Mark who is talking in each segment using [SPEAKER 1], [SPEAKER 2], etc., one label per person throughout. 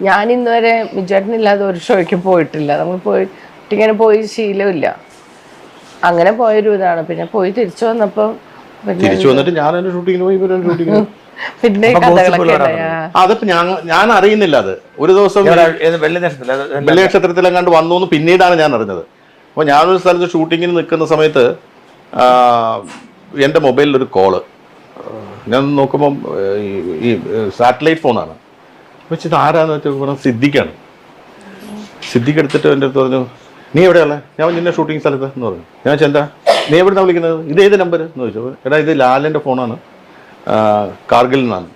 [SPEAKER 1] ഞാൻ ഇന്നുവരെ വിചാരിക്കുന്നില്ലാതെ ഒരു ഷോയ്ക്ക് പോയിട്ടില്ല. നമ്മൾ പോയിട്ട് ഇങ്ങനെ പോയി ശീലമില്ല. അങ്ങനെ പോയൊരു ഇതാണ്. പിന്നെ പോയി തിരിച്ചു വന്നപ്പോ പിന്നെ
[SPEAKER 2] തിരിച്ചു വന്നിട്ട് ഞാൻ എന്റെ ഷൂട്ടിങ്ങിന് പോയി ഇവരുടെ ഷൂട്ടിങ്ങിന്
[SPEAKER 1] പിന്നെ.
[SPEAKER 2] അതിപ്പോ ഞാൻ ഞാൻ അറിയുന്നില്ല അത്. ഒരു ദിവസം
[SPEAKER 3] വെള്ളി നക്ഷത്രത്തിൽ
[SPEAKER 2] എങ്ങാണ്ട് വന്നു എന്ന് പിന്നീടാണ് ഞാൻ അറിഞ്ഞത്. അപ്പോൾ ഞാനൊരു സ്ഥലത്ത് ഷൂട്ടിങ്ങിന് നിൽക്കുന്ന സമയത്ത് എന്റെ എന്റെ മൊബൈലിൽ ഒരു കോൾ. ഞാൻ നോക്കുമ്പം ഈ- ഈ സാറ്റലൈറ്റ് ഫോണാണ്. വെച്ച് ആരാന്ന് വെച്ചാൽ പറഞ്ഞു സിദ്ദിഖാണ്. സിദ്ദിഖ് എടുത്തിട്ട് എന്റെ അടുത്ത് പറഞ്ഞു നീ എവിടെയുള്ള ഞാൻ നിന്നെ ഷൂട്ടിംഗ് സ്ഥലത്ത് എന്ന് പറഞ്ഞു. ഞാൻ എന്താ? നീ എവിടെന്നാണ് വിളിക്കുന്നത്? ഇത് ഏത് നമ്പർ എന്ന് ചോദിച്ചു. എടാ ഇത് ലാലിന്റെ ഫോണാണ് കാർഗിൽ നിന്നാണ്.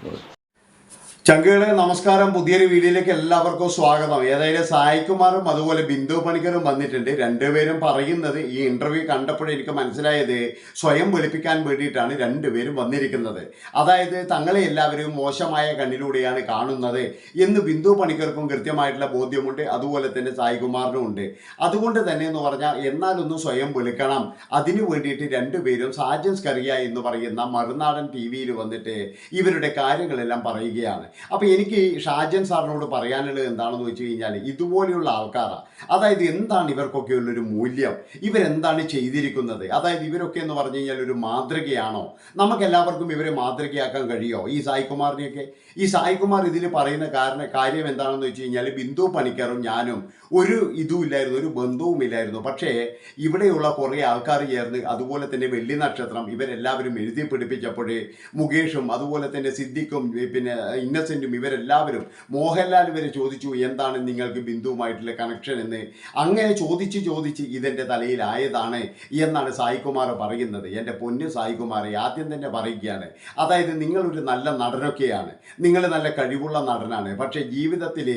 [SPEAKER 4] ചങ്കുകളെ നമസ്കാരം പുതിയൊരു വീഡിയോയിലേക്ക് എല്ലാവർക്കും സ്വാഗതം. ഏതായാലും സായികുമാറും അതുപോലെ ബിന്ദു പണിക്കറും വന്നിട്ടുണ്ട്. രണ്ടുപേരും പറയുന്നത് ഈ ഇന്റർവ്യൂ കണ്ടപ്പോഴേ എനിക്ക് മനസ്സിലായത് സ്വയം വെളുപ്പിക്കാൻ വേണ്ടിയിട്ടാണ് രണ്ടുപേരും വന്നിരിക്കുന്നത്. അതായത് തങ്ങളെ എല്ലാവരും മോശമായ കണ്ണിലൂടെയാണ് കാണുന്നത് എന്ന് ബിന്ദു പണിക്കർക്കും കൃത്യമായിട്ടുള്ള ബോധ്യമുണ്ട്. അതുപോലെ തന്നെ സായികുമാറിനും ഉണ്ട്. അതുകൊണ്ട് തന്നെ എന്ന് പറഞ്ഞാൽ എന്നാലൊന്ന് സ്വയം വിളിക്കണം. അതിനു വേണ്ടിയിട്ട് രണ്ടുപേരും സാജൻസ് കറിയ എന്ന് പറയുന്ന മറുനാടൻ ടി വിയിൽ വന്നിട്ട് ഇവരുടെ കാര്യങ്ങളെല്ലാം പറയുകയാണ്. അപ്പോൾ എനിക്ക് ഷാജൻ സാറിനോട് പറയാനുള്ളത് എന്താണെന്ന് വെച്ച് കഴിഞ്ഞാൽ ഇതുപോലെയുള്ള ആൾക്കാരാണ് അതായത് എന്താണ് ഇവർക്കൊക്കെ ഉള്ളൊരു മൂല്യം? ഇവരെന്താണ് ചെയ്തിരിക്കുന്നത്? അതായത് ഇവരൊക്കെ എന്ന് പറഞ്ഞു കഴിഞ്ഞാൽ ഒരു മാതൃകയാണോ? നമുക്ക് എല്ലാവർക്കും ഇവരെ മാതൃകയാക്കാൻ കഴിയോ? ഈ സായികുമാറിനെയൊക്കെ? ഈ സായികുമാർ ഇതിൽ പറയുന്ന കാരണ കാര്യം എന്താണെന്ന് വെച്ച് കഴിഞ്ഞാൽ ബിന്ദു പണിക്കറും ഞാനും ഒരു ഇതും ഇല്ലായിരുന്നു ഒരു ബന്ധവും ഇല്ലായിരുന്നു. പക്ഷേ ഇവിടെയുള്ള കുറേ ആൾക്കാർ ചേർന്ന് അതുപോലെ തന്നെ വെള്ളി നക്ഷത്രം ഇവരെല്ലാവരും എഴുതി പിടിപ്പിച്ചപ്പോഴേ മുകേഷും അതുപോലെ തന്നെ സിദ്ദിഖും പിന്നെ പിന്നെ ഇന്നസെന്റും ഇവരെല്ലാവരും മോഹൻലാൽ വരെ ചോദിച്ചു എന്താണ് നിങ്ങൾക്ക് ബിന്ദുവുമായിട്ടുള്ള കണക്ഷൻ എന്ന്? അങ്ങനെ ചോദിച്ച് ചോദിച്ച് ഇതെന്റെ തലയിലായതാണ് എന്നാണ് സായികുമാർ പറയുന്നത്. എന്റെ പൊന്ന് സായികുമാറെ ആദ്യം തന്നെ പറയുകയാണ് അതായത് നിങ്ങളൊരു നല്ല നടനൊക്കെയാണ് നിങ്ങൾ നല്ല കഴിവുള്ള നടനാണ് പക്ഷേ ജീവിതത്തിൽ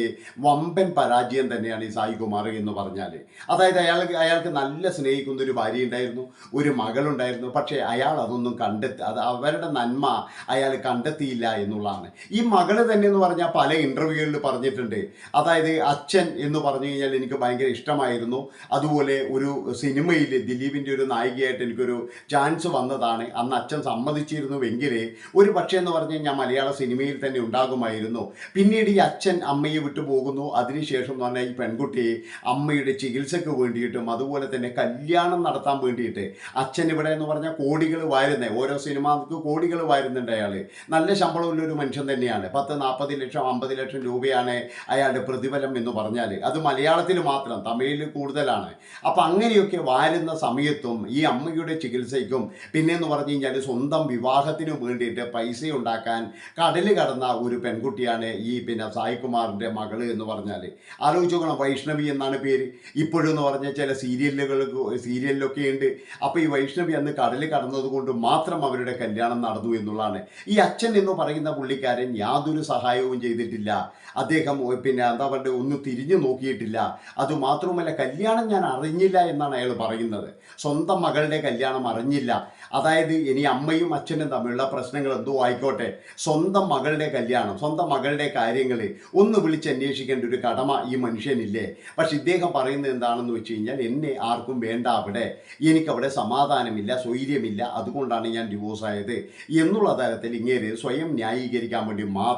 [SPEAKER 4] വമ്പൻ പരാജയം തന്നെയാണ് ഈ സായികുമാർ എന്ന് പറഞ്ഞാൽ അതായത് അയാൾക്ക് അയാൾക്ക് നല്ല സ്നേഹിക്കുന്ന ഒരു ഭാര്യ ഉണ്ടായിരുന്നു ഒരു മകളുണ്ടായിരുന്നു പക്ഷേ അയാൾ അതൊന്നും കണ്ടെത്തി അത് അവരുടെ നന്മ അയാൾ കണ്ടെത്തിയില്ല എന്നുള്ളതാണ്. ഈ മകൾ തന്നെ എന്ന് പറഞ്ഞാൽ പല ഇന്റർവ്യൂകളിൽ പറഞ്ഞിട്ടുണ്ട്. അതായത് അച്ഛൻ എന്ന് പറഞ്ഞു കഴിഞ്ഞാൽ എനിക്ക് ഭയങ്കര ഇഷ്ടമായിരുന്നു. അതുപോലെ ഒരു സിനിമയിൽ ദിലീപിന്റെ ഒരു നായികയായിട്ട് എനിക്കൊരു ചാൻസ് വന്നതാണ്. അന്ന് അച്ഛൻ സമ്മതിച്ചിരുന്നുവെങ്കിൽ ഒരു പക്ഷേ എന്ന് പറഞ്ഞാൽ ഞാൻ മലയാള സിനിമയിൽ തന്നെ ഉണ്ടാകുമായിരുന്നു. പിന്നീട് ഈ അച്ഛൻ അമ്മയെ വിട്ടു പോകുന്നു. അതിനുശേഷം എന്ന് പറഞ്ഞാൽ ഈ പെൺകുട്ടിയെ അമ്മയുടെ ചികിത്സയ്ക്ക് വേണ്ടിയിട്ടും അതുപോലെ തന്നെ കല്യാണം നടത്താൻ വേണ്ടിയിട്ട് അച്ഛൻ ഇവിടെ എന്ന് പറഞ്ഞാൽ കോടികൾ വാരുന്നേ. ഓരോ സിനിമക്ക് കോടികൾ വാരുന്നുണ്ട് അയാൾ നല്ല ശമ്പളമുള്ള ഒരു മനുഷ്യൻ തന്നെയാണ്. നാൽപ്പത് ലക്ഷം അമ്പത് ലക്ഷം രൂപയാണ് അയാളുടെ പ്രതിഫലം എന്ന് പറഞ്ഞാൽ അത് മലയാളത്തിൽ മാത്രം തമിഴിൽ കൂടുതലാണ്. അപ്പം അങ്ങനെയൊക്കെ വാരുന്ന സമയത്തും ഈ അമ്മയുടെ ചികിത്സയ്ക്കും പിന്നെ എന്ന് പറഞ്ഞു കഴിഞ്ഞാൽ സ്വന്തം വിവാഹത്തിന് വേണ്ടിയിട്ട് പൈസ ഉണ്ടാക്കാൻ കടൽ കടന്ന ഒരു പെൺകുട്ടിയാണ് ഈ പിന്നെ സായികുമാറിന്റെ മകൾ എന്ന് പറഞ്ഞാൽ ആലോചിച്ച് വൈഷ്ണവി എന്നാണ് പേര്. ഇപ്പോഴും എന്ന് പറഞ്ഞാൽ ചില സീരിയലുകൾ സീരിയലിലൊക്കെ ഉണ്ട്. അപ്പോൾ ഈ വൈഷ്ണവി അന്ന് കടൽ കടന്നതുകൊണ്ട് മാത്രം അവരുടെ കല്യാണം നടന്നു എന്നുള്ളതാണ്. ഈ അച്ഛൻ എന്ന് പറയുന്ന പുള്ളിക്കാരൻ യാതൊരു സഹായവും ചെയ്തിട്ടില്ല. അദ്ദേഹം പിന്നെ എന്താ പറയുക ഒന്ന് തിരിഞ്ഞു നോക്കിയിട്ടില്ല. അതുമാത്രവുമല്ല കല്യാണം ഞാൻ അറിഞ്ഞില്ല എന്നാണ് അയാൾ പറയുന്നത്. സ്വന്തം മകളുടെ കല്യാണം അറിഞ്ഞില്ല. അതായത് ഇനി അമ്മയും അച്ഛനും തമ്മിലുള്ള പ്രശ്നങ്ങൾ എന്തോ ആയിക്കോട്ടെ. സ്വന്തം മകളുടെ കല്യാണം സ്വന്തം മകളുടെ കാര്യങ്ങൾ ഒന്ന് വിളിച്ച് അന്വേഷിക്കേണ്ട ഒരു കടമ ഈ മനുഷ്യനില്ലേ? പക്ഷെ ഇദ്ദേഹം പറയുന്നത് എന്താണെന്ന് വെച്ച് കഴിഞ്ഞാൽ എന്നെ ആർക്കും വേണ്ട അവിടെ. എനിക്കവിടെ സമാധാനമില്ല സ്വൈര്യമില്ല. അതുകൊണ്ടാണ് ഞാൻ ഡിവോഴ്സ് ആയത്. എന്നുള്ള തരത്തിൽ ഇങ്ങേര് സ്വയം ന്യായീകരിക്കാൻ വേണ്ടി മാത്രം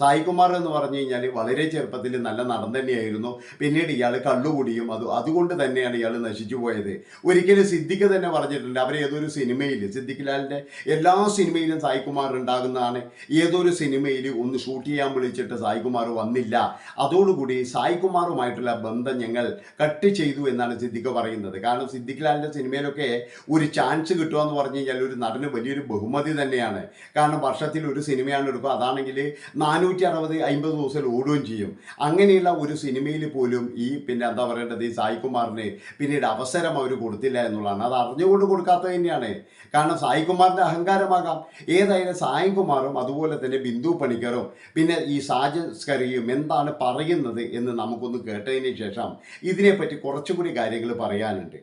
[SPEAKER 4] സായികുമാർ എന്ന് പറഞ്ഞു കഴിഞ്ഞാൽ വളരെ ചെറുപ്പത്തിൽ നല്ല നടൻ തന്നെയായിരുന്നു. പിന്നീട് ഇയാൾ കള്ളുകൂടിയും അത് അതുകൊണ്ട് തന്നെയാണ് ഇയാൾ നശിച്ചു പോയത്. ഒരിക്കലും സിദ്ദിഖ് തന്നെ പറഞ്ഞിട്ടുണ്ട് അവർ ഏതൊരു സിനിമയിൽ സിദ്ദിഖ് ലാലിന്റെ എല്ലാ സിനിമയിലും സായികുമാർ ഉണ്ടാകുന്നതാണ്. ഏതൊരു സിനിമയിൽ ഒന്ന് ഷൂട്ട് ചെയ്യാൻ വിളിച്ചിട്ട് സായികുമാർ വന്നില്ല. അതോടുകൂടി സായികുമാറുമായിട്ടുള്ള ബന്ധം ഞങ്ങൾ കട്ട് ചെയ്തു എന്നാണ് സിദ്ദിഖ് പറയുന്നത്. കാരണം സിദ്ദിഖ് ലാലിന്റെ സിനിമയിലൊക്കെ ഒരു ചാൻസ് കിട്ടുക എന്ന് പറഞ്ഞു കഴിഞ്ഞാൽ ഒരു നടന് വലിയൊരു ബഹുമതി തന്നെയാണ്. കാരണം വർഷത്തിൽ ഒരു സിനിമയാണ് എടുക്കുക. അതാണെങ്കിൽ നാനൂറ്റി അറുപത് അമ്പത് ദിവസം ഓടുകയും ചെയ്യും. അങ്ങനെയുള്ള ഒരു സിനിമയിൽ പോലും ഈ പിന്നെ എന്താ പറയേണ്ടത്? ഈ സായികുമാറിന് പിന്നീട് അവസരം അവർ കൊടുത്തില്ല എന്നുള്ളതാണ്. അത് അറിഞ്ഞുകൊണ്ട് കൊടുക്കാത്തത് തന്നെയാണ്. കാരണം സായികുമാറിന്റെ അഹങ്കാരമാകാം. ഏതായാലും സായികുമാറും അതുപോലെ തന്നെ ബിന്ദു പണിക്കറും പിന്നെ ഈ സാജസ്കരിയും എന്താണ് പറയുന്നത് എന്ന് നമുക്കൊന്ന് കേട്ടതിന് ശേഷം ഇതിനെപ്പറ്റി കുറച്ചുകൂടി കാര്യങ്ങൾ പറയാനുണ്ട്.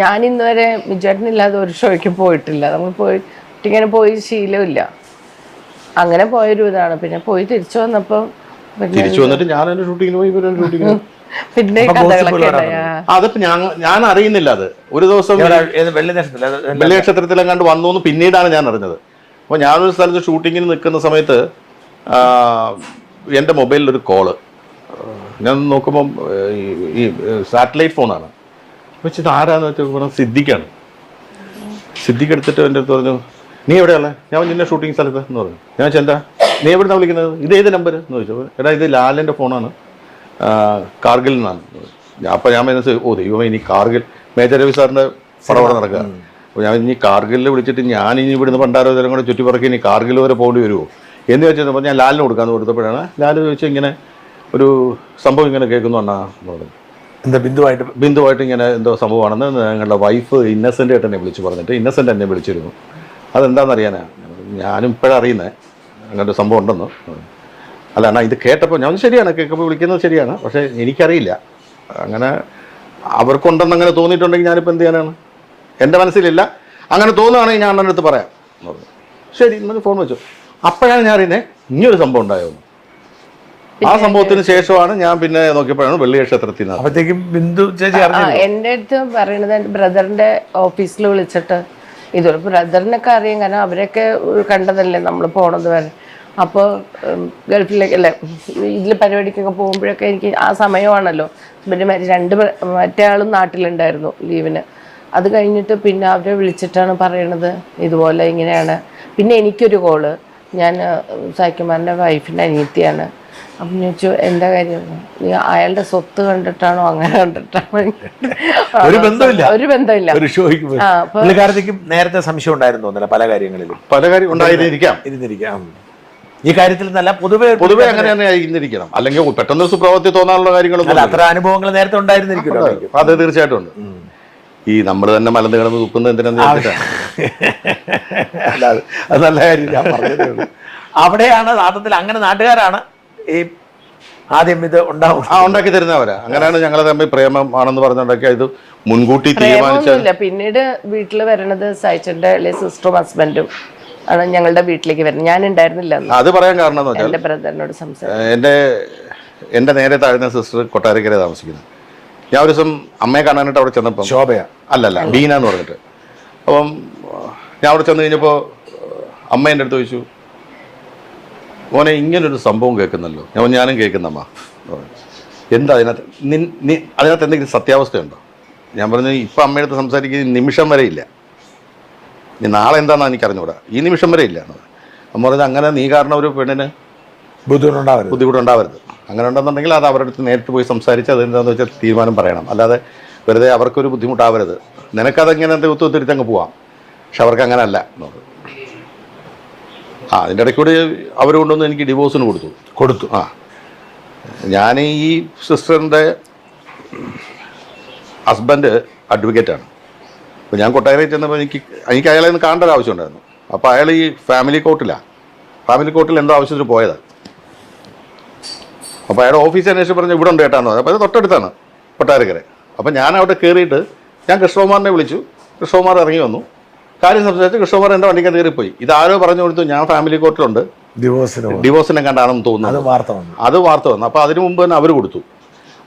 [SPEAKER 1] ഞാൻ ഇന്നുവരെ വിചാരണില്ലാതെ ഒരു ഷോയ്ക്ക് പോയിട്ടില്ല. നമ്മൾ പോയി ഇങ്ങനെ പോയി ശീലമില്ല. അങ്ങനെ പോയൊരു ഇതാണ്. പിന്നെ പോയി തിരിച്ചു വന്നപ്പം
[SPEAKER 2] തിരിച്ചു വന്നിട്ട് ഞാൻ എന്റെ ഷൂട്ടിങ്ങിന് പോയി ഇവരുടെ ഷൂട്ടിങ്ങിന്
[SPEAKER 1] പിന്നെ.
[SPEAKER 2] അതിപ്പോ ഞാൻ ഞാൻ അറിയുന്നില്ല അത്. ഒരു ദിവസം
[SPEAKER 3] വെള്ളി നക്ഷത്രത്തിൽ
[SPEAKER 2] എങ്ങാണ്ട് വന്നു എന്ന് പിന്നീടാണ് ഞാൻ അറിഞ്ഞത്. അപ്പോൾ ഞാനൊരു സ്ഥലത്ത് ഷൂട്ടിങ്ങിന് നിൽക്കുന്ന സമയത്ത് എന്റെ എന്റെ മൊബൈലിൽ ഒരു കോൾ ഞാൻ നോക്കുമ്പോൾ ഈ- സാറ്റലൈറ്റ് ഫോണാണ് വെച്ചിട്ട് ആരാന്ന് വെച്ചാൽ പറഞ്ഞ സിദ്ദിഖാണ് സിദ്ദിഖ് എടുത്തിട്ട് എന്റെ അടുത്ത് പറഞ്ഞു നീ എവിടെയുള്ള ഞാൻ നിന്നെ ഷൂട്ടിംഗ് സ്ഥലത്ത് എന്ന് പറഞ്ഞു. ഞാൻ ചെന്താ നീ എവിടുന്നാ വിളിക്കുന്നത്? ഇത് ഏത് നമ്പർ എന്ന് ചോദിച്ചു. എടാ ഇത് ലാലിന്റെ ഫോണാണ് കാർഗിൽ നിന്നാണ്. അപ്പം ഞാൻ മനസ്സിൽ ഓ ദൈവമേ ഇനി കാർഗിൽ മേജർ രവി സാറിന്റെ പടം അവിടെ നടക്കുക. അപ്പോൾ ഞാൻ ഇനി കാർഗിലിൽ വിളിച്ചിട്ട് ഞാൻ ഇനി ഇവിടുന്ന് പണ്ടാരോ തരം കൂടെ ചുറ്റിപ്പറക്കി ഇനി കാർഗിൽ വരെ പോകേണ്ടി വരുമോ എന്ന് വെച്ചപ്പോൾ ഞാൻ ലാലിന് കൊടുക്കാന്ന് കൊടുത്തപ്പോഴാണ് ലാൽ ചോദിച്ചാൽ ഇങ്ങനെ ഒരു സംഭവം ഇങ്ങനെ കേൾക്കുന്നു അണ്ണാ എന്ന് പറഞ്ഞു.
[SPEAKER 3] എന്താ ബിന്ദുവായിട്ട്?
[SPEAKER 2] ബിന്ദുവായിട്ട് ഇങ്ങനെ എന്തോ സംഭവമാണെന്ന് ഞങ്ങളുടെ വൈഫ് ഇന്നസെന്റ് ആയിട്ട് എന്നെ വിളിച്ച് പറഞ്ഞിട്ട് ഇന്നസെന്റ് എന്നെ വിളിച്ചിരുന്നു. അതെന്താണെന്ന് അറിയാനാ ഞാനും ഇപ്പോഴാണ് അറിയുന്നത് അങ്ങനെ ഒരു സംഭവം ഉണ്ടെന്ന്. അല്ല അണ്ണാ ഇത് കേട്ടപ്പോൾ ഞാൻ ശരിയാണ് കേൾക്കുമ്പോൾ വിളിക്കുന്നത് ശരിയാണ് പക്ഷേ എനിക്കറിയില്ല. അങ്ങനെ അവർക്കുണ്ടെന്ന് അങ്ങനെ തോന്നിയിട്ടുണ്ടെങ്കിൽ ഞാനിപ്പോൾ എന്ത് ചെയ്യാനാണ്? എന്റെ മനസ്സിലില്ല. അങ്ങനെ തോന്നുകയാണെങ്കിൽ ഞാൻ അണ്ണന്റെ അടുത്ത് പറയാം. എന്ന് പറഞ്ഞു. ശരി ഇന്നലെ ഫോൺ വെച്ചു. അപ്പോഴാണ് ഞാൻ അറിയുന്നത് ഇനിയൊരു സംഭവം ഉണ്ടായോന്ന് ആ സംഭവത്തിന് ശേഷമാണ് ഞാൻ പിന്നെ നോക്കിയപ്പോഴാണ് വെള്ളി ക്ഷേത്രത്തിൽ നിന്ന്.
[SPEAKER 3] അപ്പോഴത്തേക്കും ബിന്ദു ചേച്ചി എന്റെ
[SPEAKER 1] എന്റെ അടുത്ത് പറയണത് എന്റെ ബ്രദറിന്റെ ഓഫീസിൽ വിളിച്ചിട്ട് ഇതൊരു ബ്രദറിനൊക്കെ അറിയാം കാരണം അവരൊക്കെ കണ്ടതല്ലേ നമ്മൾ പോണത് വരെ. അപ്പോൾ ഗൾഫിലേക്ക് അല്ലേ ഇതിൽ പരിപാടിക്കൊക്കെ പോകുമ്പോഴൊക്കെ എനിക്ക് ആ സമയമാണല്ലോ. പിന്നെ രണ്ട് മറ്റേ ആളും നാട്ടിലുണ്ടായിരുന്നു ലീവിന്. അത് കഴിഞ്ഞിട്ട് പിന്നെ അവരെ വിളിച്ചിട്ടാണ് പറയണത് ഇതുപോലെ ഇങ്ങനെയാണ്. പിന്നെ എനിക്കൊരു കോൾ. ഞാൻ സായിക്കുമാറിന്റെ വൈഫിന്റെ അനിയത്തിയാണ്. അപ്പം ചോദിച്ചു എന്താ കാര്യം? അയാളുടെ സ്വത്ത് കണ്ടിട്ടാണോ അങ്ങനെ കണ്ടിട്ടാണോ?
[SPEAKER 3] ഒരു ബന്ധമില്ല.
[SPEAKER 1] ഒരു ബന്ധമില്ല.
[SPEAKER 3] ഒരു ഷോയ്ക്ക് പുള്ളിക്കാരത്തേക്കും നേരത്തെ സംശയം ഉണ്ടായിരുന്നു തോന്നില്ല പല കാര്യങ്ങളിലും.
[SPEAKER 2] പല കാര്യം ഉണ്ടായിരുന്നിരിക്കാം
[SPEAKER 3] ഇരുന്നിരിക്കാം. ഈ കാര്യത്തിൽ നല്ല പൊതുവെ
[SPEAKER 2] പൊതുവെ അങ്ങനെ തന്നെ ഇരുന്നിരിക്കണം. അല്ലെങ്കിൽ പെട്ടെന്ന് സുപ്രഭാതത്തിൽ തോന്നാനുള്ള കാര്യങ്ങളൊന്നും
[SPEAKER 3] അത്ര അനുഭവങ്ങൾ നേരത്തെ
[SPEAKER 2] ഉണ്ടായിരുന്നിരിക്കും. അത് തീർച്ചയായിട്ടും ഉണ്ട്. ഈ നമ്മൾ തന്നെ മലന്ന് കിടന്ന് തുപ്പുന്നത് എന്തിനാന്ന് ചോദിച്ചിട്ടാണ്
[SPEAKER 3] അല്ല അത് നല്ല കാര്യം ഞാൻ പറഞ്ഞതേ ഉള്ളൂ. അവിടെയാണ് യഥാർത്ഥത്തിൽ അങ്ങനെ നാട്ടുകാരാണ്. ഈ ആദ്യം ഇത് ഉണ്ടാവും.
[SPEAKER 2] ആ ഉണ്ടാക്കി തരുന്നവരാ അങ്ങനെയാണ് ഞങ്ങൾ തമ്മിൽ പ്രേമം ആണെന്ന് പറഞ്ഞുണ്ടാക്കിയത് മുൻകൂട്ടി
[SPEAKER 1] തീരുമാനിച്ചില്ല പിന്നീട് വീട്ടിൽ വരണത് സൈച്ചന്റെ അല്ലെങ്കിൽ സിസ്റ്ററും ഹസ്ബൻഡും ആണ് ഞങ്ങളുടെ വീട്ടിലേക്ക് വരുന്നത്. ഞാൻ ഉണ്ടായിരുന്നില്ല
[SPEAKER 2] അത് പറയാൻ കാരണം എന്ന് വെച്ചാൽ
[SPEAKER 1] എന്റെ ബ്രദറിനോട് സംസാരിച്ചു.
[SPEAKER 2] എന്റെ എന്റെ എന്റെ നേരെ താഴ്ന്ന സിസ്റ്റർ കൊട്ടാരക്കര താമസിക്കുന്നത്. ഞാൻ ഒരു ദിവസം അമ്മയെ കാണാനായിട്ട് അവിടെ ചെന്നപ്പോൾ
[SPEAKER 3] ശോഭയ.
[SPEAKER 2] അല്ലല്ല ബീന എന്ന് പറഞ്ഞിട്ട്. അപ്പം ഞാൻ അവിടെ ചെന്ന് കഴിഞ്ഞപ്പോൾ അമ്മ എന്റെ അടുത്ത് ചോദിച്ചു മോനെ ഇങ്ങനൊരു സംഭവം കേൾക്കുന്നല്ലോ. ഞാൻ ഞാനും കേൾക്കുന്നമ്മ. എന്താ അതിനകത്ത്? നിൻ നീ അതിനകത്ത് എന്തെങ്കിലും സത്യാവസ്ഥയുണ്ടോ? ഞാൻ പറഞ്ഞു ഇപ്പം അമ്മയടുത്ത് സംസാരിക്കുന്ന നിമിഷം വരെ ഇല്ല. നീ നാളെ എന്താണെന്ന് എനിക്ക് അറിഞ്ഞൂടാ ഈ നിമിഷം വരെ ഇല്ല. അമ്മ പറഞ്ഞു അങ്ങനെ നീ കാരണം ഒരു പെണ്ണിന്
[SPEAKER 3] ബുദ്ധിമുട്ടുണ്ടാവരുത്.
[SPEAKER 2] ബുദ്ധിമുട്ടുണ്ടാവരുത്. അങ്ങനെ ഉണ്ടെന്നുണ്ടെങ്കിൽ അത് അവരുടെ അടുത്ത് നേരിട്ട് പോയി സംസാരിച്ച് അതെന്താണെന്ന് വെച്ചാൽ തീരുമാനം പറയണം. അല്ലാതെ വെറുതെ അവർക്കൊരു ബുദ്ധിമുട്ടാവരുത്. നിനക്കതെങ്ങനെ ഒത്തുതിരിച്ചങ്ങ് പോവാം. പക്ഷെ അവർക്ക് അങ്ങനെ അല്ല എന്ന് പറഞ്ഞു. ആ അതിന്റെ ഇടയ്ക്ക് കൂടെ അവർ കൊണ്ടുവന്ന് എനിക്ക് ഡിവോഴ്സിന് കൊടുത്തു.
[SPEAKER 3] കൊടുത്തു.
[SPEAKER 2] ആ. ഞാൻ ഈ സിസ്റ്ററിന്റെ ഹസ്ബൻഡ് അഡ്വക്കേറ്റാണ് അപ്പോൾ ഞാൻ കൊട്ടാരയിൽ ചെന്നപ്പോൾ എനിക്ക് എനിക്ക് അയാളെ ഒന്ന് കാണേണ്ട ഒരു ആവശ്യമുണ്ടായിരുന്നു. അപ്പോൾ അയാൾ ഈ ഫാമിലി കോർട്ടിലാണ് ഫാമിലി കോർട്ടിൽ എന്തോ ആവശ്യത്തിന് പോയതാണ് അപ്പോൾ അയാളുടെ ഓഫീസ് അന്വേഷിച്ച് പറഞ്ഞു ഇവിടെ ഉണ്ട് കേട്ടാന്ന് പറഞ്ഞു. അപ്പോൾ അത് തൊട്ടടുത്താണ് കൊട്ടാരക്കര. അപ്പോൾ ഞാൻ അവിടെ കയറിയിട്ട് ഞാൻ കൃഷ്ണകുമാറിനെ വിളിച്ചു. കൃഷ്ണകുമാർ ഇറങ്ങി വന്നു. കാര്യം സംസാരിച്ച് കൃഷ്ണകുമാർ എന്റെ വണ്ടിക്ക് കയറിപ്പോയി ഇത് ആരോ പറഞ്ഞു കൊടുത്തു ഞാൻ ഫാമിലി കോർട്ടിലുണ്ട്
[SPEAKER 3] ഡിവോഴ്സിന്.
[SPEAKER 2] ഡിവോഴ്സിനെ കണ്ടാണെന്ന്
[SPEAKER 3] അത്
[SPEAKER 2] തോന്നുന്നു
[SPEAKER 3] വാർത്ത വന്നു.
[SPEAKER 2] അത് വാർത്ത വന്നു. അപ്പോൾ അതിനു മുമ്പ് തന്നെ അവർ കൊടുത്തു.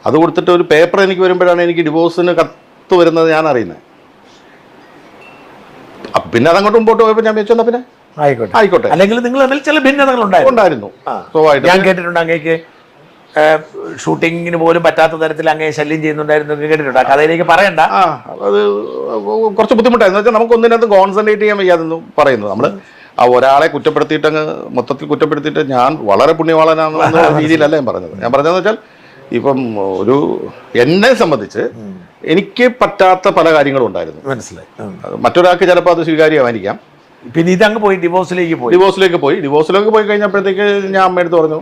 [SPEAKER 2] അത് കൊടുത്തിട്ട് ഒരു പേപ്പർ എനിക്ക് വരുമ്പോഴാണ് എനിക്ക് ഡിവോഴ്സിന് കത്ത് വരുന്നത് ഞാൻ അറിയുന്നത്. പിന്നെ അതങ്ങോട്ട് മുമ്പോട്ട് പോയപ്പോൾ ഞാൻ വെച്ചെന്നാ പിന്നെ?
[SPEAKER 3] ആയിക്കോട്ടെ.
[SPEAKER 2] ആയിക്കോട്ടെ.
[SPEAKER 3] അല്ലെങ്കിൽ നിങ്ങൾ തമ്മിൽ ചില ഭിന്നതകൾ ഉണ്ടായിരുന്നു.
[SPEAKER 2] ഉണ്ടായിരുന്നു.
[SPEAKER 3] ഞാൻ കേട്ടിട്ടുണ്ട് അങ്ങേക്ക് ഷൂട്ടിങ്ങിന് പോലും പറ്റാത്ത തരത്തിൽ അങ്ങേ ശല്യം ചെയ്യുന്നുണ്ടായിരുന്നു കേട്ടിട്ടുണ്ട്. ആ കഥയിലേക്ക് പറയണ്ട.
[SPEAKER 2] അത് കുറച്ച് ബുദ്ധിമുട്ടായിരുന്നു വെച്ചാൽ നമുക്ക് ഒന്നിനകത്ത് കോൺസെൻട്രേറ്റ് ചെയ്യാൻ വയ്യാതെന്ന് പറയുന്നു നമ്മൾ ആ ഒരാളെ കുറ്റപ്പെടുത്തിയിട്ട് അങ്ങ് മൊത്തത്തിൽ കുറ്റപ്പെടുത്തിയിട്ട് ഞാൻ വളരെ പുണ്യവാളനാണെന്ന രീതിയിലല്ല ഞാൻ പറഞ്ഞത്. ഞാൻ പറഞ്ഞതെന്ന് വെച്ചാൽ ഇപ്പം ഒരു എന്നെ സംബന്ധിച്ച് എനിക്ക് പറ്റാത്ത പല കാര്യങ്ങളും ഉണ്ടായിരുന്നു.
[SPEAKER 3] മനസ്സിലായി.
[SPEAKER 2] മറ്റൊരാൾക്ക് ചിലപ്പോൾ അത് സ്വീകാര്യമായിരിക്കാം.
[SPEAKER 3] പിന്നെ ഇതങ്ങ് പോയി ഡിവോഴ്സിലേക്ക് പോയി.
[SPEAKER 2] ഡിവോഴ്സിലേക്ക് പോയി. ഡിവോഴ്സിലേക്ക് പോയി കഴിഞ്ഞപ്പോഴത്തേക്ക് ഞാൻ അമ്മയെടുത്ത് പറഞ്ഞു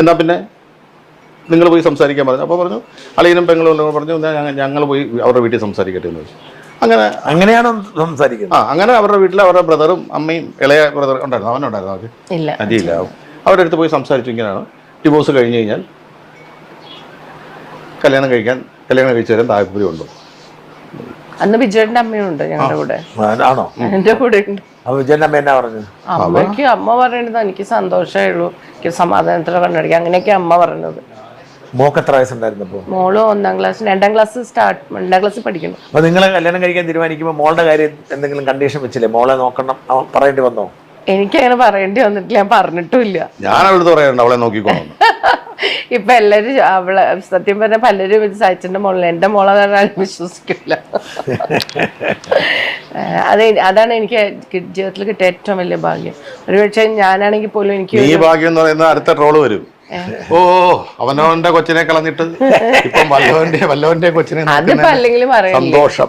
[SPEAKER 2] എന്നാ പിന്നെ? നിങ്ങൾ പോയി സംസാരിക്കാൻ പറഞ്ഞു. അപ്പോൾ പറഞ്ഞു അളിയനും പെങ്ങളും പറഞ്ഞു ഞങ്ങൾ പോയി അവരുടെ വീട്ടിൽ സംസാരിക്കട്ടെ എന്ന് ചോദിച്ചു. അങ്ങനെ
[SPEAKER 3] അങ്ങനെയാണ് സംസാരിക്കുന്നത്?
[SPEAKER 2] ആ അങ്ങനെ അവരുടെ വീട്ടിൽ അവരുടെ ബ്രദറും അമ്മയും ഇളയ ബ്രദർ ഉണ്ടായിരുന്നു. അവനുണ്ടായിരുന്നു അവർക്ക്
[SPEAKER 1] ഇല്ല.
[SPEAKER 2] അജിയില്ല അവരുടെ അടുത്ത് പോയി സംസാരിച്ചു ഇങ്ങനെയാണ്. ഡിവോഴ്സ് കഴിഞ്ഞ് കഴിഞ്ഞാൽ കല്യാണം കഴിക്കാൻ കല്യാണം കഴിച്ചു തരാൻ താല്പര്യമുണ്ടോ
[SPEAKER 1] അന്ന് വിജയന്റെ അമ്മയുണ്ട് ഞങ്ങളുടെ കൂടെ.
[SPEAKER 3] ആണോ?
[SPEAKER 1] എന്റെ കൂടെ ഉണ്ട്. അമ്മയ്ക്ക് അമ്മ പറയണത് എനിക്ക് സന്തോഷമേ ഉള്ളൂ. എനിക്ക് സമാധാനത്തിലെ കണ്ണടിക്കുക അങ്ങനെയൊക്കെ അമ്മ പറഞ്ഞത്.
[SPEAKER 3] മോക്ക് എത്ര വയസ്സുണ്ടായിരുന്നപ്പോ?
[SPEAKER 1] മോൾ ഒന്നാം ക്ലാസ് രണ്ടാം ക്ലാസ് സ്റ്റാർട്ട് രണ്ടാം ക്ലാസ് പഠിക്കണം
[SPEAKER 3] അപ്പൊ നിങ്ങളെ കല്യാണം കഴിക്കാൻ തീരുമാനിക്കുമ്പോൾ മോളുടെ കാര്യം എന്തെങ്കിലും കണ്ടീഷൻ വെച്ചില്ലേ? മോളെ നോക്കണം അവൻ പറയേണ്ടി വന്നോ?
[SPEAKER 1] എനിക്ക് അങ്ങനെ പറയേണ്ടി വന്നിട്ടില്ല ഞാൻ പറഞ്ഞിട്ടുമില്ല.
[SPEAKER 2] ഞാൻ അവളോട് പറയാറുണ്ട് അവളെ നോക്കിക്കോണം
[SPEAKER 1] ഇപ്പൊ എല്ലാരും അവളെ സത്യം പറഞ്ഞ പലരും ഇത് സച്ചിന്റെ മോളിൽ എന്റെ മോളെ ആരും വിശ്വസിക്കില്ല അത് അതാണ് എനിക്ക് ജീവിതത്തിൽ കിട്ടിയ ഏറ്റവും വലിയ ഭാഗ്യം. ഒരുപക്ഷെ ഞാനാണെങ്കിൽ പോലും എനിക്ക്
[SPEAKER 2] ഈ ഭാഗ്യം എന്ന് പറയുന്ന അടുത്ത ട്രോൾ വരും. ഓ അവനവന്റെ കൊച്ചിനെ കളഞ്ഞിട്ട് ഇപ്പം വല്ലവന്റെ വല്ലവന്റെ കൊച്ചിനെ
[SPEAKER 1] അതിപ്പോ
[SPEAKER 2] നോക്കുന്ന
[SPEAKER 1] അല്ലെങ്കിലും
[SPEAKER 2] സന്തോഷം.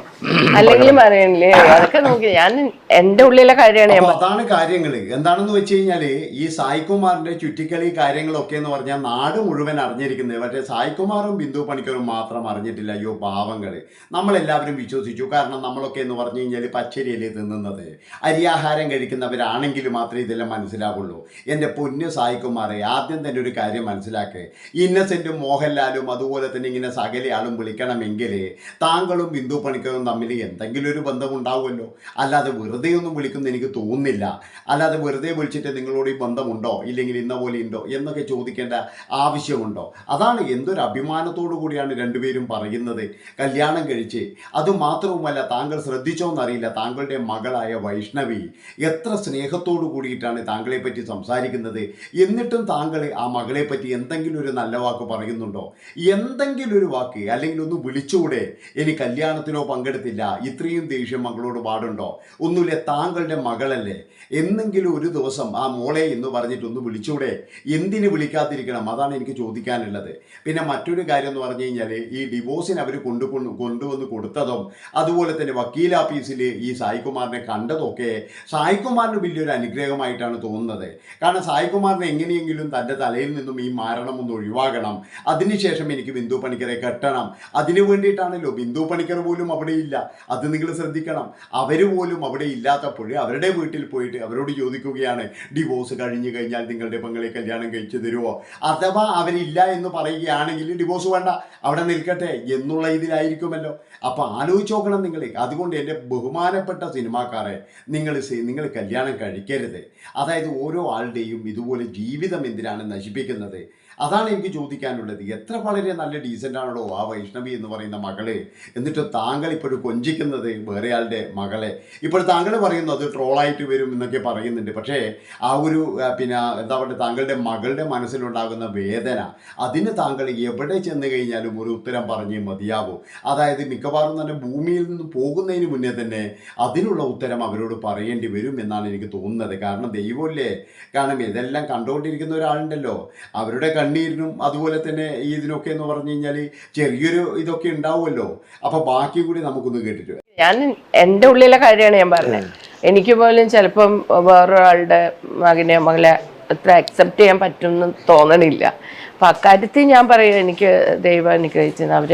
[SPEAKER 1] അല്ലെങ്കിലും അറിയണില്ലേ? അതൊക്കെ നോക്കി. ഞാൻ എന്റെ ഉള്ളിലെ കാര്യമാണ്
[SPEAKER 4] അതാണ് കാര്യങ്ങൾ എന്താണെന്ന് വെച്ച് കഴിഞ്ഞാൽ ഈ സായികുമാറിന്റെ ചുറ്റിക്കളി കാര്യങ്ങളൊക്കെ എന്ന് പറഞ്ഞാൽ നാട് മുഴുവൻ അറിഞ്ഞിരിക്കുന്നത്. പക്ഷേ സായികുമാറും ബിന്ദു പണിക്കരും മാത്രം അറിഞ്ഞിട്ടില്ല. അയ്യോ പാവങ്ങൾ. നമ്മളെല്ലാവരും വിശ്വസിച്ചു. കാരണം നമ്മളൊക്കെ എന്ന് പറഞ്ഞു കഴിഞ്ഞാൽ പച്ചരിയല്ലേ തിന്നുന്നത്. അരിയാഹാരം കഴിക്കുന്നവരാണെങ്കിൽ മാത്രമേ ഇതെല്ലാം മനസ്സിലാവുള്ളൂ. എന്റെ പൊന്ന് സായികുമാറെ ആദ്യം തന്നെ ഒരു കാര്യം മനസ്സിലാക്കുക ഇന്നസെന്റും മോഹൻലാലും അതുപോലെ തന്നെ ഇങ്ങനെ സകലയാളും വിളിക്കണമെങ്കിൽ താങ്കളും ബിന്ദു പണിക്കറും തമ്മിൽ എന്തെങ്കിലും ഒരു ബന്ധം ഉണ്ടാവുമല്ലോ അല്ലാതെ വെറുതെ ഒന്നും വിളിക്കുന്ന എനിക്ക് തോന്നുന്നില്ല. അല്ലാതെ വെറുതെ വിളിച്ചിട്ട് നിങ്ങളോട് ഈ ബന്ധമുണ്ടോ? ഇല്ലെങ്കിൽ ഇന്ന പോലെ ഉണ്ടോ? എന്നൊക്കെ ചോദിക്കേണ്ട ആവശ്യമുണ്ടോ? അതാണ് എന്തൊരു അഭിമാനത്തോടു കൂടിയാണ് രണ്ടുപേരും പറയുന്നത്. കല്യാണം കഴിച്ച്. അതുമാത്രവുമല്ല താങ്കൾ ശ്രദ്ധിച്ചോന്നറിയില്ല താങ്കളുടെ മകളായ വൈഷ്ണവി എത്ര സ്നേഹത്തോടു കൂടിയിട്ടാണ് താങ്കളെ പറ്റി സംസാരിക്കുന്നത്. എന്നിട്ടും താങ്കൾ ആ മകളെ പറ്റി എന്തെങ്കിലും ഒരു നല്ല വാക്ക് പറയുന്നുണ്ടോ? എന്തെങ്കിലും ഒരു വാക്ക് അല്ലെങ്കിൽ ഒന്ന് വിളിച്ചുകൂടെ. ഇനി കല്യാണത്തിനോ പങ്കെടുത്തില്ല. ഇത്രയും ദേഷ്യം മകളോട് പാടുണ്ടോ? ഒന്നുമില്ല താങ്കളുടെ മകളല്ലേ? എന്നെങ്കിലും ഒരു ദിവസം ആ മോളെ എന്ന് പറഞ്ഞിട്ട് ഒന്ന് വിളിച്ചൂടെ എന്തിന് വിളിക്കാതിരിക്കണം? അതാണ് എനിക്ക് ചോദിക്കാനുള്ളത്. പിന്നെ മറ്റൊരു കാര്യം എന്ന് പറഞ്ഞു കഴിഞ്ഞാൽ ഈ ഡിവോഴ്സിന് അവർ കൊണ്ടു കൊണ്ടുവന്ന് കൊടുത്തതും അതുപോലെ തന്നെ വക്കീൽ ഓഫീസിൽ ഈ സായികുമാറിനെ കണ്ടതൊക്കെ സായികുമാറിന് വലിയൊരു അനുഗ്രഹമായിട്ടാണ് തോന്നുന്നത്. കാരണം സായികുമാറിനെ എങ്ങനെയെങ്കിലും തന്റെ തലയിൽ നിന്നും ഈ മാരണം ഒന്ന് ഒഴിവാകണം. അതിനുശേഷം എനിക്ക് ബിന്ദു പണിക്കരെ കെട്ടണം. അതിനു വേണ്ടിയിട്ടാണല്ലോ ബിന്ദു പണിക്കർ പോലും അവിടെ ഇല്ല. അത് നിങ്ങൾ ശ്രദ്ധിക്കണം. അവർ പോലും അവിടെ ഇല്ലാത്തപ്പോൾ അവരുടെ വീട്ടിൽ പോയിട്ട് അവരോട് ചോദിക്കുകയാണ് ഡിവോഴ്സ് കഴിഞ്ഞു കഴിഞ്ഞാൽ നിങ്ങളുടെ പെങ്ങളെ കല്യാണം കഴിച്ചു തരുമോ അഥവാ അവരില്ല എന്ന് പറയുകയാണെങ്കിൽ ഡിവോഴ്സ് വേണ്ട. അവിടെ നിൽക്കട്ടെ എന്നുള്ള ഇതിലായിരിക്കുമല്ലോ. അപ്പോൾ ആലോചിച്ച് നോക്കണം നിങ്ങൾ. അതുകൊണ്ട് എന്റെ ബഹുമാനപ്പെട്ട സിനിമാക്കാരെ നിങ്ങൾ നിങ്ങൾ കല്യാണം കഴിക്കരുത്. അതായത് ഓരോ ആളുടെയും ഇതുപോലെ ജീവിതം എന്തിനാണ് നശിപ്പിക്കുന്നത് ചെയ്യുന്നത് അതാണ് എനിക്ക് ചോദിക്കാനുള്ളത്. എത്ര വളരെ നല്ല ഡീസന്റ് ആണല്ലോ ആ വൈഷ്ണവി എന്ന് പറയുന്ന മകളെ. എന്നിട്ട് താങ്കൾ ഇപ്പോഴും കൊഞ്ചിക്കുന്നത് വേറെ ആളുടെ മകളെ. ഇപ്പോൾ താങ്കൾ പറയുന്നു അത് ട്രോളായിട്ട് വരും എന്നൊക്കെ പറയുന്നുണ്ട്. പക്ഷേ ആ ഒരു പിന്നെ എന്താ പറയുക താങ്കളുടെ മകളുടെ മനസ്സിലുണ്ടാകുന്ന വേദന അതിന് താങ്കൾ എവിടെ ചെന്ന് കഴിഞ്ഞാലും ഒരു ഉത്തരം പറഞ്ഞേ മതിയാകൂ അതായത് മിക്കവാറും തന്നെ ഭൂമിയിൽ നിന്ന് പോകുന്നതിന് മുന്നേ തന്നെ അതിനുള്ള ഉത്തരം അവരോട് പറയേണ്ടി വരും എന്നാണ് എനിക്ക് തോന്നുന്നത്. കാരണം ദൈവമല്ലേ? കാരണം ഇതെല്ലാം കണ്ടുകൊണ്ടിരിക്കുന്ന ഒരാളുണ്ടല്ലോ. അവരുടെ കണ്ണീരിനും അതുപോലെ തന്നെ ഇതിനൊക്കെ എന്ന് പറഞ്ഞു കഴിഞ്ഞാൽ ചെറിയൊരു ഇതൊക്കെ ഉണ്ടാവുമല്ലോ. അപ്പൊ ബാക്കി കൂടി നമുക്കൊന്ന് കേട്ടിട്ട്.
[SPEAKER 1] ഞാൻ എന്റെ ഉള്ളിലെ കാര്യമാണ് ഞാൻ പറഞ്ഞത്. എനിക്ക് പോലും ചിലപ്പം വേറൊരാളുടെ മകനെ മകളെ അത്ര അക്സെപ്റ്റ് ചെയ്യാൻ പറ്റുമെന്ന് തോന്നണില്ല. അപ്പൊ അക്കാര്യത്തിൽ ഞാൻ പറയും എനിക്ക് ദൈവം അനുഗ്രഹിച്ചത് അവർ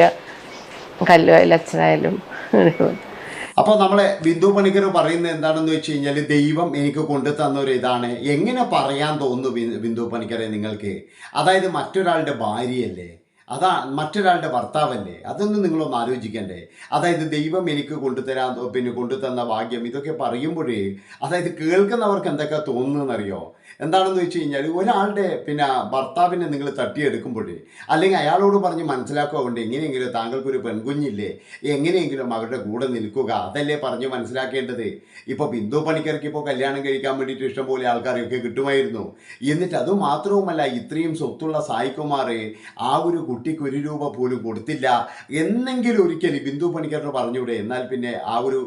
[SPEAKER 1] കല്ലുവായാലും അച്ഛനായാലും
[SPEAKER 4] അപ്പോൾ നമ്മളെ ബിന്ദു പണിക്കർ പറയുന്നത് എന്താണെന്ന് വെച്ച് കഴിഞ്ഞാൽ ദൈവം എനിക്ക് കൊണ്ടു തന്ന ഒരു ഇതാണ്. എങ്ങനെ പറയാൻ തോന്നുന്നു ബിന്ദു പണിക്കരെ നിങ്ങൾക്ക്? അതായത് മറ്റൊരാളുടെ ഭാര്യയല്ലേ? അതാ മറ്റൊരാളുടെ ഭർത്താവല്ലേ? അതൊന്നും നിങ്ങളൊന്ന് ആലോചിക്കണ്ടേ. അതായത് ദൈവം എനിക്ക് കൊണ്ടുതരാൻ പിന്നെ കൊണ്ടുതന്ന ഭാഗ്യം ഇതൊക്കെ പറയുമ്പോഴേ അതായത് കേൾക്കുന്നവർക്ക് എന്തൊക്കെ തോന്നുന്നതെന്നറിയോ? എന്താണെന്ന് വെച്ച് കഴിഞ്ഞാൽ ഒരാളുടെ പിന്നെ ഭർത്താവിനെ നിങ്ങൾ തട്ടിയെടുക്കുമ്പോഴേ അല്ലെങ്കിൽ അയാളോട് പറഞ്ഞ് മനസ്സിലാക്കുക എങ്ങനെയെങ്കിലും താങ്കൾക്കൊരു പെൺകുഞ്ഞില്ലേ എങ്ങനെയെങ്കിലും അവരുടെ കൂടെ നിൽക്കുക അതല്ലേ പറഞ്ഞ് മനസ്സിലാക്കേണ്ടത്. ഇപ്പോൾ ബിന്ദു പണിക്കർക്ക് ഇപ്പോൾ കല്യാണം കഴിക്കാൻ വേണ്ടിയിട്ട് ഇഷ്ടംപോലെ ആൾക്കാരെയൊക്കെ കിട്ടുമായിരുന്നു. എന്നിട്ട് അത് മാത്രവുമല്ല ഇത്രയും സ്വത്തുള്ള സായികുമാർ ആ ഒരു കുട്ടിക്ക് ഒരു രൂപ പോലും കൊടുത്തില്ല. എന്നെങ്കിലും ഒരിക്കൽ ബിന്ദു പണിക്കരോട് പറഞ്ഞൂടെ എന്നാൽ പിന്നെ ആ ഒരു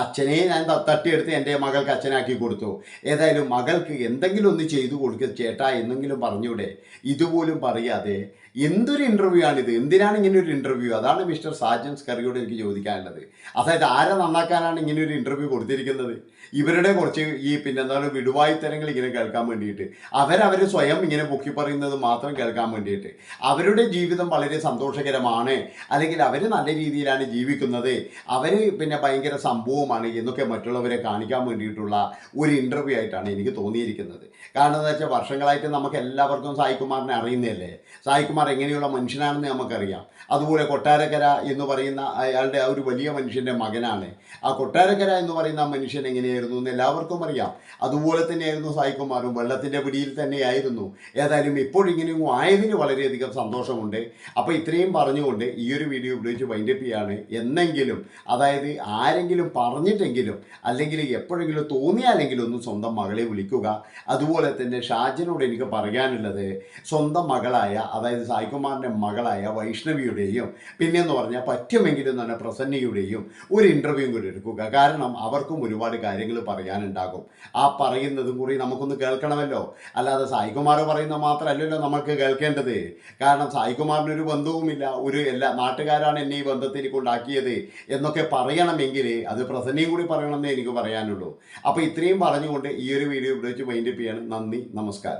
[SPEAKER 4] അച്ഛനെ ഞാൻ തട്ടിയെടുത്ത് എന്റെ മകൾക്ക് അച്ഛനാക്കി കൊടുത്തു. ഏതായാലും മകൾക്ക് എന്തെങ്കിലും ഒന്ന് ചെയ്തു കൊടുക്കുക ചേട്ടാ എന്നെങ്കിലും പറഞ്ഞൂടെ. ഇതുപോലും പറയാതെ എന്തൊരു ഇന്റർവ്യൂ ആണിത്? എന്തിനാണ് ഇങ്ങനെ ഒരു ഇന്റർവ്യൂ അതാണ് മിസ്റ്റർ സാജൻ സ്കറിയോട് എനിക്ക് ചോദിക്കാനുള്ളത്. അതായത് ആരെ നന്നാക്കാനാണ് ഇങ്ങനെ ഒരു ഇന്റർവ്യൂ കൊടുത്തിരിക്കുന്നത്? ഇവരുടെ കുറച്ച് ഈ പിന്നെ എന്താണ് വിടുവായുത്തരങ്ങൾ ഇങ്ങനെ കേൾക്കാൻ വേണ്ടിയിട്ട്. അവരവർ സ്വയം ഇങ്ങനെ പൊക്കി പറയുന്നത് മാത്രം കേൾക്കാൻ വേണ്ടിയിട്ട്. അവരുടെ ജീവിതം വളരെ സന്തോഷകരമാണ്. അല്ലെങ്കിൽ അവർ നല്ല രീതിയിലാണ് ജീവിക്കുന്നത്. അവർ പിന്നെ ഭയങ്കര സംഭവമാണ് എന്നൊക്കെ മറ്റുള്ളവരെ കാണിക്കാൻ വേണ്ടിയിട്ടുള്ള ഒരു ഇന്റർവ്യൂ ആയിട്ടാണ് എനിക്ക് തോന്നിയിരിക്കുന്നത്. കാരണം എന്താ വെച്ചാൽ വർഷങ്ങളായിട്ട് നമുക്ക് എല്ലാവർക്കും സായികുമാറിനെ അറിയുന്നതല്ലേ? സായികുമാർ എങ്ങനെയുള്ള മനുഷ്യനാണെന്ന് നമുക്കറിയാം. അതുപോലെ കൊട്ടാരക്കര എന്ന് പറയുന്ന അയാളുടെ ആ ഒരു വലിയ മനുഷ്യന്റെ മകനാണ്. ആ കൊട്ടാരക്കര എന്ന് പറയുന്ന മനുഷ്യൻ എങ്ങനെയായിരുന്നു എന്ന് എല്ലാവർക്കും അറിയാം. അതുപോലെ തന്നെയായിരുന്നു സായികുമാറും വെള്ളത്തിന്റെ പിടിയിൽ തന്നെയായിരുന്നു. ഏതായാലും ഇപ്പോഴിങ്ങനെയും ആയതിന് വളരെയധികം സന്തോഷമുണ്ട്. അപ്പോൾ ഇത്രയും പറഞ്ഞുകൊണ്ട് ഈ ഒരു വീഡിയോ ഉപയോഗിച്ച് വൈൻഡപ്പ് ചെയ്യാണ്. എന്നെങ്കിലും അതായത് ആരെങ്കിലും പറഞ്ഞിട്ടെങ്കിലും അല്ലെങ്കിൽ എപ്പോഴെങ്കിലും തോന്നിയാലെങ്കിലും ഒന്ന് സ്വന്തം മകളെ വിളിക്കുക. അതുപോലെ തന്നെ ഷാജിനോട് എനിക്ക് പറയാനുള്ളത് സ്വന്തം മകളായ അതായത് സായികുമാറിന്റെ മകളായ വൈഷ്ണവിയുടെയും പിന്നെയെന്ന് പറഞ്ഞാൽ പറ്റുമെങ്കിലും തന്നെ പ്രസന്നയുടെയും ഒരു ഇന്റർവ്യൂ കൂടി എടുക്കുക. കാരണം അവർക്കും ഒരുപാട് കാര്യങ്ങൾ പറയാനുണ്ടാകും. ആ പറയുന്നതും കൂടി നമുക്കൊന്ന് കേൾക്കണമല്ലോ. അല്ലാതെ സായികുമാർ പറയുന്നത് മാത്രമല്ലല്ലോ നമുക്ക് കേൾക്കേണ്ടത്. കാരണം സായികുമാറിന് ഒരു ബന്ധവുമില്ല. ഒരു എല്ലാ നാട്ടുകാരാണ് എന്നെ ഈ ബന്ധത്തിലേക്ക് ഉണ്ടാക്കിയത് എന്നൊക്കെ പറയണമെങ്കിൽ അത് പ്രസന്നയും കൂടി പറയണമെന്നേ എനിക്ക് പറയാനുള്ളൂ. അപ്പോൾ ഇത്രയും പറഞ്ഞുകൊണ്ട് ഈ ഒരു വീഡിയോ ഇവിടെ വെച്ച് വൈൻഡപ്പ് ചെയ്യാണ് നന്ദി നമസ്കാരം.